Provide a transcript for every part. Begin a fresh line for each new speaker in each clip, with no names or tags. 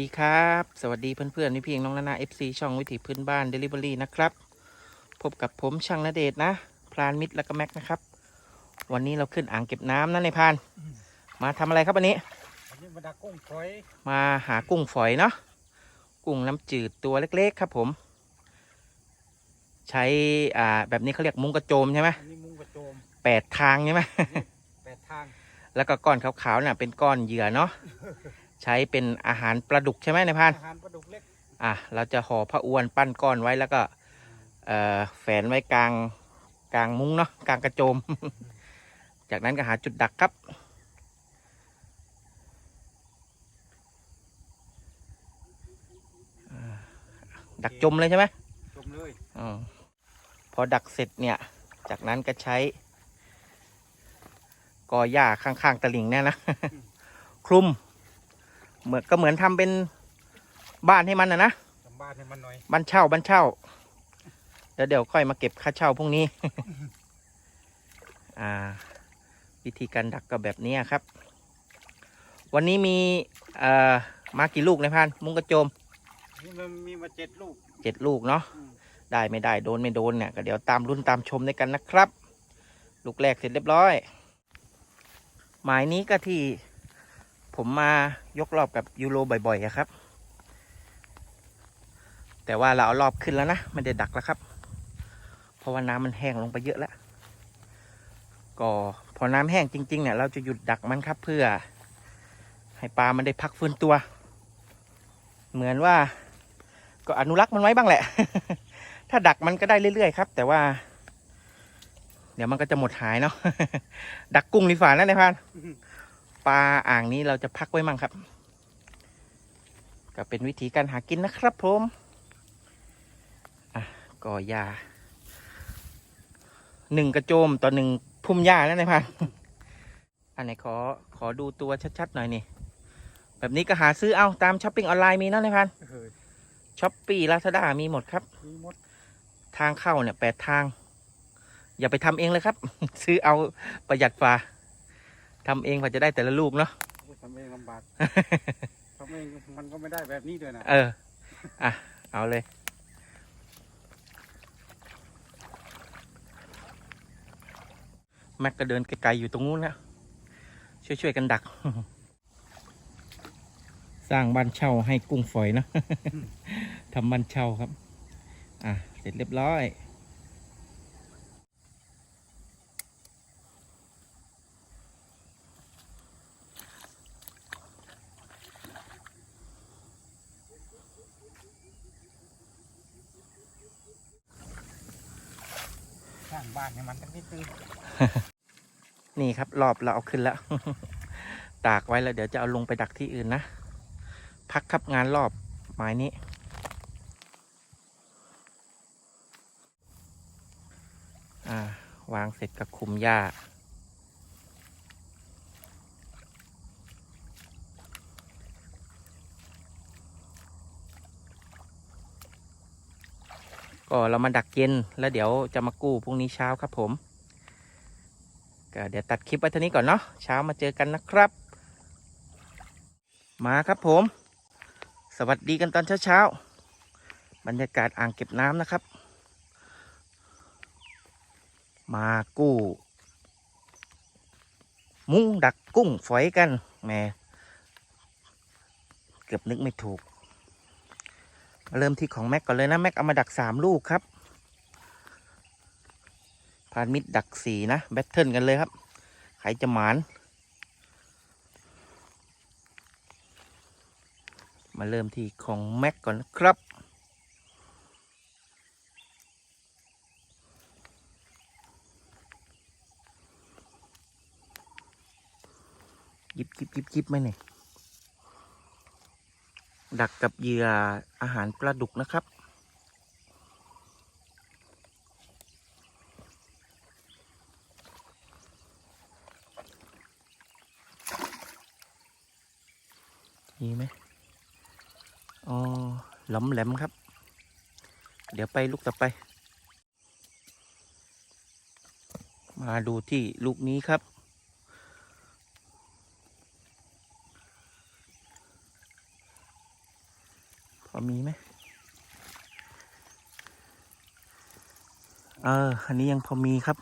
ดีครับ สวัสดีเพื่อนๆนี่เพียงน้องนานา FC ช่องวิถีพื้นบ้าน Delivery นะครับ พบกับผมช่างนาเดชน์นะพรานมิตรและก็แม็กนะครับ วันนี้เราขึ้นอ่างเก็บน้ำนะในพราน มาทำอะไรครับวันนี้
อันนี้มาดักกุ้งฝอย
มาหากุ้งฝอยเนาะกุ้งน้ำจืดตัวเล็กๆครับผม ใช้อ่าแบบนี้เขาเรียกมุ้งกระโจมใช่ไหม
อันนี้มุ้งกระโจม
แปดทางใช่ไหม
แปดทาง
แล้วก็ก้อนขาวๆน่ะเป็นก้อนเหยื่อเนาะ ใช้เป็นอาหารปลาดุกใช่ไหมในพราน
อาหารปลาดุกเล็ก
อะเราจะห่อผ้าอวนปั้นก้อนไว้แล้วก็เอ่อแฝนไว้กลางกลางมุ้งเนาะกลางกระโจม จากนั้นก็หาจุดดักครับอ่าดักจมเลยใช่ไหม
จมเลย
อมพอดักเสร็จเนี่ย จากนั้นก็ใช้กอหญ้าข้างๆตลิ่งเนี่ยนะ คลุม เหมือนก็เหมือนทำเป็นบ้านให้มันนะนะ
จำบ้านให้มันหน่อย
บ้านเช่าบ้านเช่าเดี๋ยวเดี๋ยวค่อยมาเก็บค่าเช่าพรุ่งนี้ อ่า วิธีการดักก็แบบนี้ครับ วันนี้มีเอ่อมากี่ลูกในพันมุ้งกระโจม
นี่มันมีมาเจ็ดลูก
เจ็ดลูกเนาะ
อืม
ได้ไม่ได้โดนไม่โดนเนี่ยก็เดี๋ยวตามรุ่นตามชมด้วยกันนะครับ ลูกแรกเสร็จเรียบร้อย หมายนี้ก็ที่ ผมมายกรอบกับยูโรบ่อยๆครับ แต่ว่าเราเอารอบขึ้นแล้วนะไม่ได้ดักแล้วครับ เพราะว่าน้ำมันแห้งลงไปเยอะแล้วก็พอน้ำแห้งจริงๆเนี่ยเราจะหยุดดักมันครับ เพื่อ ให้ปลามันได้พักฟื้นตัว เหมือนว่า ก็อนุรักษ์มันไว้บ้างแหละ ถ้าดักมันก็ได้เรื่อยๆครับ แต่ว่า เดี๋ยวมันก็จะหมดหายเนาะดักกุ้งดีฝ่านะนายพาน ปลาอ่างนี้เราจะพักไว้มั่งครับ ก็เป็นวิธีการหากินนะครับผมอะก็ยาหนึ่งกระโจมต่อหนึ่งพุ่มหญ้าแล้วนายพรานอันไหนขอขอดูตัวชัดๆหน่อยนี่ แบบนี้ก็หาซื้อเอาตามช้อปปิ้งออนไลน์มีเนอะนายพรานช้อปปี้ลาซาด้ามีหมดครับ
มีมด
ทางเข้าเนี่ยแปดทาง อย่าไปทำเองเลยครับ ซื้อเอาประหยัดฝ่า ทำเองกว่าจะได้แต่ละลูกเนาะ
โอ้ยทำเองลำบาก ทำเองมันก็ไม่ได้แบบนี้ด้วยนะ
เออ อะ เอาเลย แม็กก็เดินไกลๆอยู่ตรงนู้นแล้ว ช่วยๆกันดัก สร้างบ้านเช่าให้กุ้งฝอยนะทำบ้านเช่าครับ อะ เสร็จเรียบร้อย
สร้างบ้านให้มันสักนิดนึง
นี่ครับรอบเราเอาขึ้นแล้ว ตากไว้แล้วเดี๋ยวจะเอาลงไปดักที่อื่นนะ พักครับงานรอบหมายนี้ อ่าวางเสร็จกับคุมหญ้าก็เรามาดักเย็นแล้วเดี๋ยวจะมากู้พรุ่งนี้เช้าครับผม ก็เดี๋ยวตัดคลิปไว้เท่านี้ก่อนเนาะเช้ามาเจอกันนะครับ มาครับผม สวัสดีกันตอนเช้าๆบรรยากาศอ่างเก็บน้ำนะครับ มากู้ มุ้งดักกุ้งฝอยกันแหมเกือบนึกไม่ถูก เริ่มที่ของแม็กก่อนเลยนะ แม็กเอามาดักสามลูกครับ พานมิดดักสีนะ แบทเทิลกันเลยครับ ใครจะหมาน มาเริ่มที่ของแม็กก่อนนะครับ ยิบยิบยิบยิบไหมเนี่ย ดักกับเหยื่ออาหารปลาดุกนะครับ มีไหมอ๋อหลอมแหลมครับ เดี๋ยวไปลูกต่อไป มาดูที่ลูกนี้ครับ พอมีไหมเออ อันนี้ยังพอมีครับ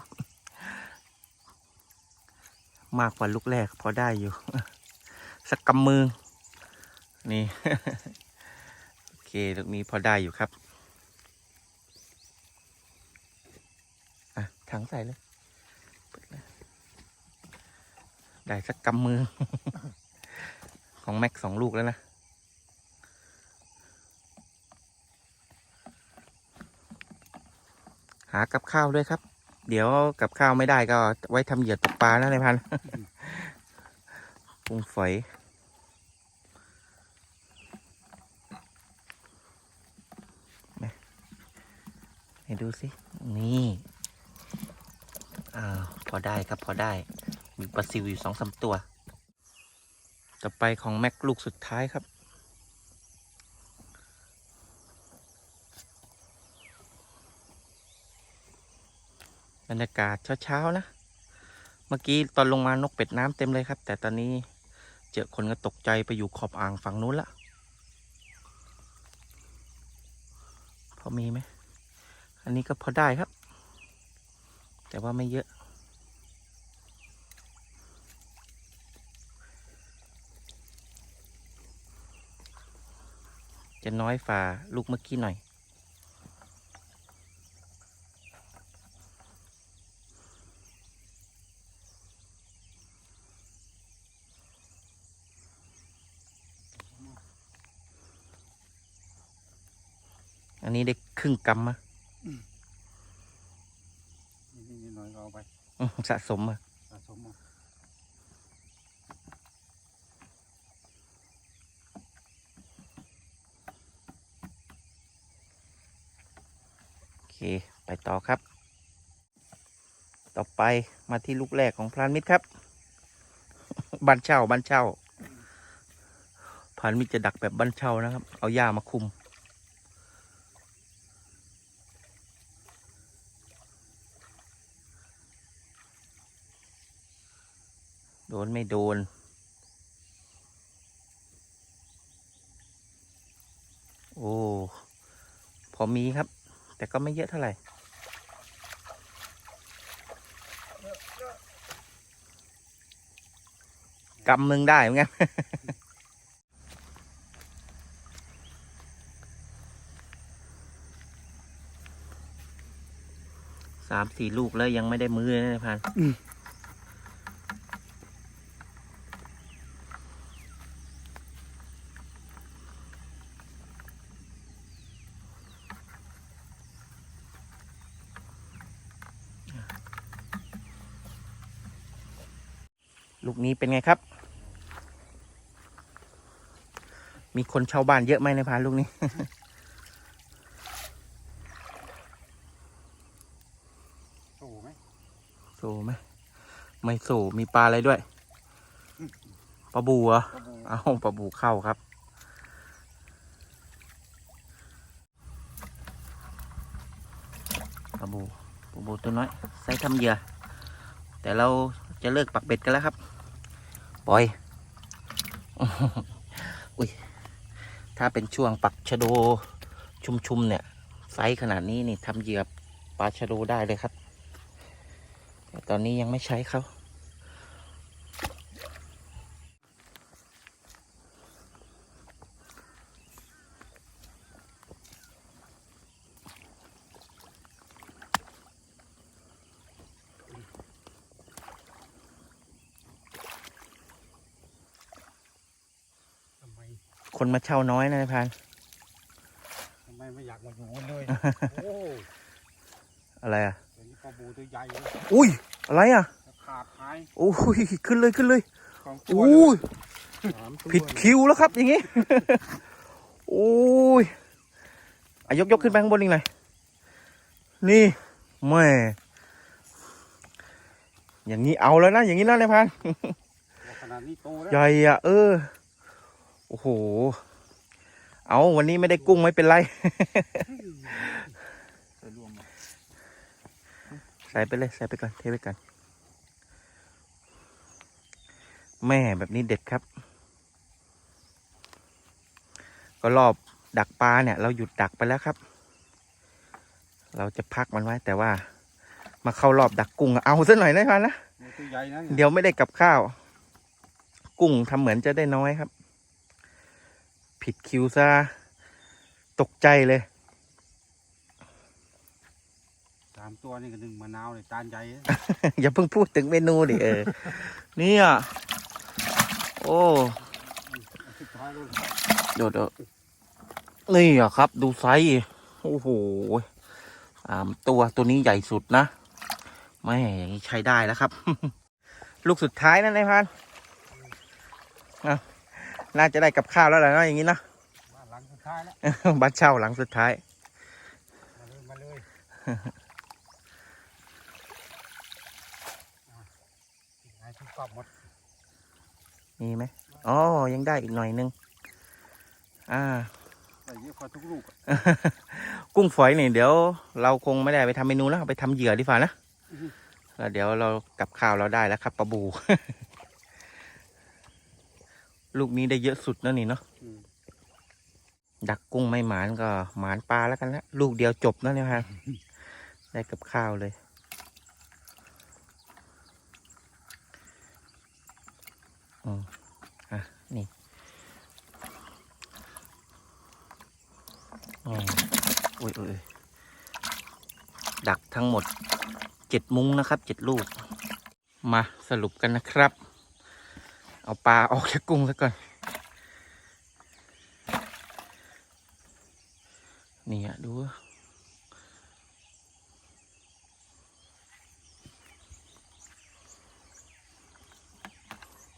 มากกว่าลูกแรกพอได้อยู่ สักกำมือ นี่ โอเคลูกนี้พอได้อยู่ครับอะถังใส่เลยเปิดเลย ได้สักกำมือ ของแม็กสองลูกแล้วนะหากับข้าวด้วยครับ เดี๋ยวกับข้าวไม่ได้ก็ไว้ทำเหยื่อตกปลานะในายพันปรุงฝอย ให้ดูสิ นี่อ่าวพอได้ครับพอได้ มีปลาซิวอยู่สองสามตัว ต่อไปของแม็กลูกสุดท้ายครับ บรรยากาศเช้าๆนะ เมื่อกี้ตอนลงมานกเป็ดน้ำเต็มเลยครับ แต่ตอนนี้เจอคนก็ตกใจไปอยู่ขอบอ่างฝั่งนู้นละพอมีไหม อันนี้ก็พอได้ครับ แต่ว่าไม่เยอะ จะน้อยฝ่าลูกเมื่อกี้หน่อย อันนี้ได้ครึ่งกำมา
นี่นิดหน่อยก็เอาไป
อื้อ สะสมมา
สะสมเอา
โอเค ไปต่อครับ ต่อไปมาที่ลูกแรกของพรานมิตรครับบ้านเช่าบ้านเช่าพรานมิตรจะดักแบบบ้านเช่านะครับ เอาหญ้ามาคุม โดนไม่โดน โอ้ พอมีครับ แต่ก็ไม่เยอะเท่าไหร่ กำมึงได้เหมือนกันสามสี่ลูกแล้วยังไม่ได้มือเลยนะพัน เป็นไงครับ มีคนเช่าบ้านเยอะไหมในพานลูกนี้
โอ้ไหม
โซไหมไม่โซมีปลาอะไรด้วย ปลาบูเหรอ
กระบู
เอาปลาบูเข้าครับปลาบูปลาบูตัวน้อยใส่ทำเหยื่อแต่เราจะเลิกปักเบ็ดกันแล้วครับ ปล่อย อุ้ย ถ้าเป็นช่วงปักชะโดชุมๆเนี่ย ไซส์ขนาดนี้นี่ทำเหยื่อปลาชะโดได้เลยครับแต่ตอนนี้ยังไม่ใช้เขา คนมาเช่าน้อยนะนายพราน
ทำไมไม่อยากมาอยู่กันเลยโอ้
อะไรอะ
เดี๋ยวนี้กระบูตัวใหญ่เลย
อุ้ย อะไรอะ
จะขาดหาย
โอ้ยขึ้นเลยขึ้นเลย
สองตัว
โอ้ย
เลยสามตัว
ผิดคิวแล้วครับ อย่างงี้ โอ้ยอายกยกขึ้นไปข้างบนอีกหน่อยนี่แม่อย่างนี้เอาแล้วนะอย่างนี้นะนายพราน
ขนาดนี้โตแล้ว
ใหญ่อะเออ โอ้โห เอาวันนี้ไม่ได้กุ้งไม่เป็นไร
ใส่รวม
ใส่ไปเลย ใส่ไปก่อน เทไปก่อน แม่แบบนี้เด็ดครับ ก็รอบดักปลาเนี่ย เราหยุดดักไปแล้วครับ เราจะพักมันไว้ แต่ว่า มาเข้ารอบดักกุ้งอะเอาซะหน่อยได้ไหมนะ
ตัวใหญ่นะ
เดี๋ยวไม่ได้กับข้าว กุ้งทำเหมือนจะได้น้อยครับ ผิดคิวซะตกใจเลย
สามตัวนี่ก็หนึ่งมะนาวเลยจานใหญ่
อย่าเพิ่งพูดถึงเมนูดิเออ เนี่ยโอ้
สุดท้ายเลย
เดี๋ยวเดี๋ยวนี่อะครับ ดูไซส์โอ้โหสามตัวตัวนี้ใหญ่สุดนะไม่อย่างนี้ใช้ได้แล้วครับ ลูกสุดท้ายนั่นเลยพันอะ น่าจะได้กับข้าวแล้วแหละเนาะอย่างนี้เนอะ
บ้านหลังสุดท้ายแล้ว
บัตรเช่าหลังสุดท้าย
มาเลยมาเลยอะให้ทุกกรอบหมด
มีไหมอ๋อยังได้อีกหน่อยนึงอ่า
ใส่เยอะกว่าทุกลูกอะ
กุ้งฝอยนี่เดี๋ยว เราคงไม่ได้ไปทำเมนูแล้วเอาไปทำเหยื่อดีกว่านะแล้วเดี๋ยวเรากับข้าวเราได้แล้วครับปลาบู ลูกนี้ได้เยอะสุดนะนี่เนาะ
อืม
ดักกุ้งไม่หมานก็หมานปลาแล้วกันนะลูกเดียวจบนะเนี่ยครับได้กับข้าวเลยอืมอะนี่อืมอุ้ยอุ้ยอุ้ยดักทั้งหมดเจ็ดมุ้งนะครับเจ็ดลูก มาสรุปกันนะครับ เอาปลาออกจากกุ้งซะก่อน นี่อะดู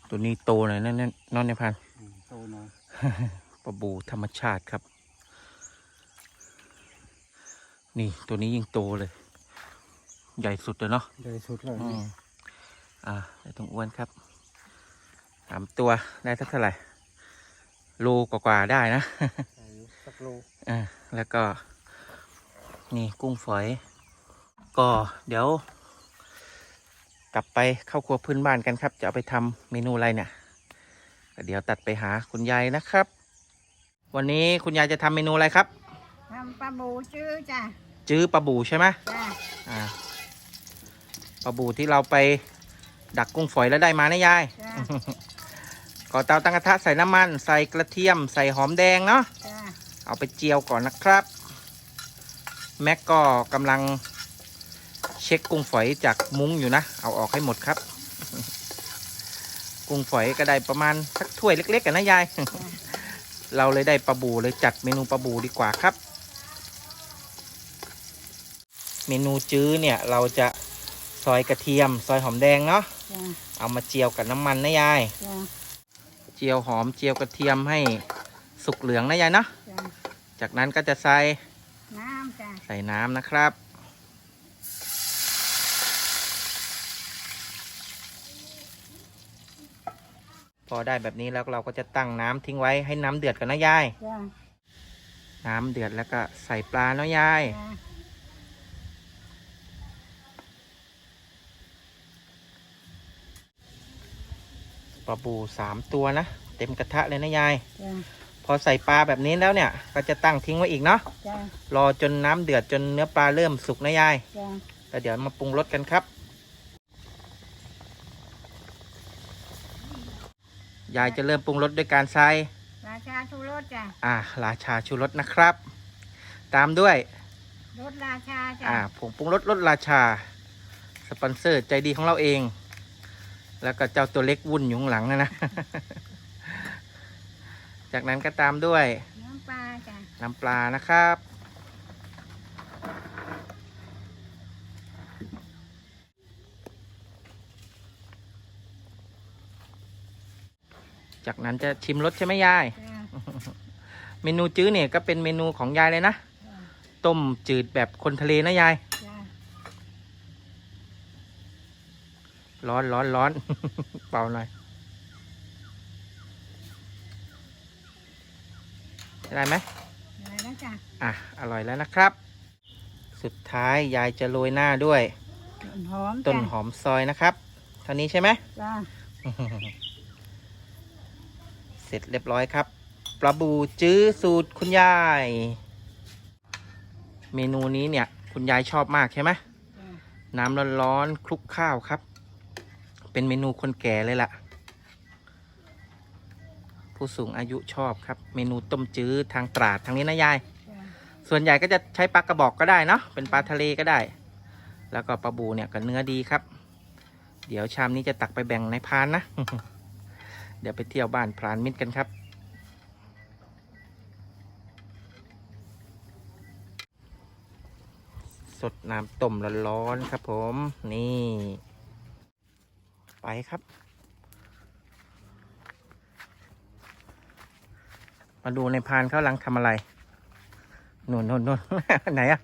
ตัวนี้โตหน่อยนั่นนั่นนอนในพัน
อืมโตหน่อย
ปลาบูธรรมชาติครับ นี่ตัวนี้ยิ่งโตเลย ใหญ่สุดเลยเนาะ
ใหญ่สุดเลย
อืมอ่าได้ตรงอ้วนครับ สามตัวได้สักเท่าไหร่โลกว่าๆได้นะ
ใส่สักโล
อ่าแล้วก็ นี่กุ้งฝอย ก็เดี๋ยว กลับไปเข้าครัวพื้นบ้านกันครับ จะเอาไปทำเมนูอะไรเนี่ยก็เดี๋ยวตัดไปหาคุณยายนะครับ วันนี้คุณยายจะทำเมนูอะไรครับ
ทำปลาบูจื้อจ้ะ
จื้อปลาบูใช่ไหม
จ้ะ
อ่าปลาบูที่เราไปดักกุ้งฝอยแล้วได้มานะยาย
จ้ะ
ก่อเตาตั้งกระทะใส่น้ำมัน ใส่กระเทียม ใส่หอมแดงเนาะ
จ้ะ
เอาไปเจียวก่อนนะครับ แม็กก็กำลังเช็คกุ้งฝอยจากมุ้งอยู่นะ เอาออกให้หมดครับ กุ้งฝอยก็ได้ประมาณสักถ้วยเล็กๆกันนะยาย เราเลยได้ปลาบูเลยจัดเมนูปลาบูดีกว่าครับ เมนูจื้อเนี่ยเราจะซอยกระเทียม ซอยหอมแดงเนาะ
จ้ะ
เอามาเจียวกับน้ำมันนะยาย
จ้ะ
เจียวหอมเจียวกระเทียมให้สุกเหลืองนะยายเนาะ
จ้ะ
จากนั้นก็จะใส่
น้ำจ้ะ
ใส่น้ำนะครับ พอได้แบบนี้แล้วเราก็จะตั้งน้ำทิ้งไว้ให้น้ำเดือดก่อนนะยาย
จ้ะ
น้ำเดือดแล้วก็ใส่ปลาเนาะยาย
จ้ะ
ลาบูสามตัวนะ เต็มกระทะเลยนะยาย
จ้ะ
พอใส่ปลาแบบนี้แล้วเนี่ย ก็จะตั้งทิ้งไว้อีกเนาะ
จ้ะ
รอจนน้ำเดือดจนเนื้อปลาเริ่มสุกนะยาย
จ้ะ
แล้วเดี๋ยวมาปรุงรสกันครับ ยายจะเริ่มปรุงรสด้วยการใส่
ราชาทูรสจ้ะ
อ่า ราชาชูรสนะครับ ตามด้วย
รสราชาจ้ะ
อ่าผงปรุงรสรสราชา สปอนเซอร์ใจดีของเราเอง แล้วก็เจ้าตัวเล็กวุ่นอยู่ข้างหลังนะนะ จากนั้นก็ตามด้วย
น้ำปลาจ้ะ
น้ำปลานะครับ จากนั้นจะชิมรสใช่ไหมยาย
จ้ะ
เมนูจื้อเนี่ยก็เป็นเมนูของยายเลยนะ
จ้ะ
ต้มจืดแบบคนทะเลนะยาย
จ้ะ
ร้อนร้อนร้อน เป่าหน่อยได้ไหม
อะไรแล้วจ้ะ
อะ อร่อยแล้วนะครับ สุดท้ายยายจะโรยหน้าด้วย
ต้นหอม
ต้น
จ้ะ
หอมซอยนะครับ เท่านี้ใช่ไหม
จ้ะ
เสร็จเรียบร้อยครับปลาบูจื้อสูตรคุณยาย เมนูนี้เนี่ย คุณยายชอบมากใช่ไหม
จ้ะ
น้ำร้อนๆคลุกข้าวครับ เป็นเมนูคนแก่เลยล่ะ ผู้สูงอายุชอบครับ เมนูต้มจื้อทางตราดทางนี้นะยาย ส่วนใหญ่ก็จะใช้ปลากระบอกก็ได้เนาะเป็นปลาทะเลก็ได้ แล้วก็ปลาบูเนี่ยก็เนื้อดีครับ เดี๋ยวชามนี้จะตักไปแบ่งในพานนะ เดี๋ยวไปเที่ยวบ้านพรานมิตรกันครับสดน้ำต้มร้อนๆครับผม นี่ ไปครับ มาดูในพานเขากำลังทำอะไรนู่นนู่นนู่นไหนอะ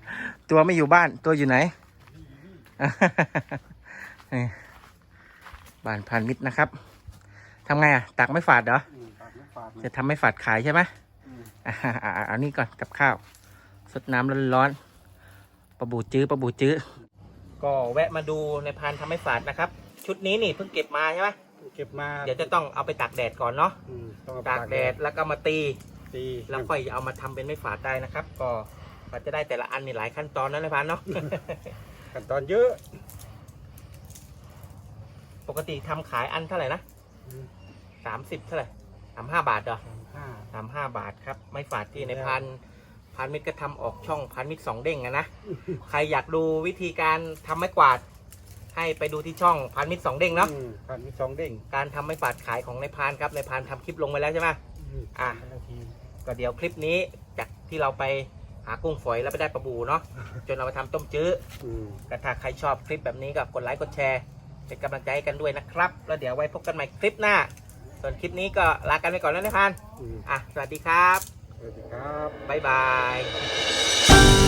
ตัวไม่อยู่บ้านตัวอยู่ไหนนี่บ้านพันมิตรนะครับทำไงอะตักไม่ฝาดเหรอ
อืมตัดไม่ฝาด
จะทำไม่ฝาดขายใช่ไหม
อืม
อ่าอ่าอ่าอันนี้ก่อนกับข้าวสดน้ำร้อนๆปลาบูจื้อปลาบูจื้อก็แวะมาดูในพานทำไม่ฝาดนะครับ ชุดนี้นี่เพิ่งเก็บมาใช่ไหม
เก็บมา
เดี๋ยวจะต้องเอาไปตากแดดก่อนเนาะ
อืมต้องเอไป
ตากแดดแล้วก็มาตี
ตี
แล้วค่อยเอามาทำเป็นไม่ฝาดได้นะครับ ก็กว่าจะได้แต่ละอันนี่หลายขั้นตอนนะในพานเนาะ
ขั้นตอนเยอะ
ปกติทำขายอันเท่าไหร่นะ
อืม
สามสิบเท่าไหร่สามห้าบาทเหรอ
สามห้า
สามห้าบาทครับ ไม่ฝาดที่ใน
แล้ว
พันพันมิตรก็ทำออกช่องพันมิตรสองเด้งอะนะ ใครอยากดูวิธีการทำไม้กวาด ให้ไปดูที่ช่องพันมิตรสองเด้งเนาะ
อืมพันมีสองเด้ง
การทำไม้ฝาดขายของในพานครับในพานทำคลิปลงไปแล้วใช่ไหม
อืม
อะ
นาที
ก็เดี๋ยวคลิปนี้จากที่เราไปหากุ้งฝอยแล้วไปได้ปลาบูเนาะจนเอามาทำต้มจื้อ
อืม
ก็ถ้าใครชอบคลิปแบบนี้ก็กดไลค์กดแชร์ เป็นกำลังใจให้กันด้วยนะครับ แล้วเดี๋ยวไว้พบกันใหม่คลิปหน้า ส่วนคลิปนี้ก็ลากันไปก่อนแล้วนะพัน
อืม
อะสวัสดีครับ
สวัสดีครับ
บ๊ายบาย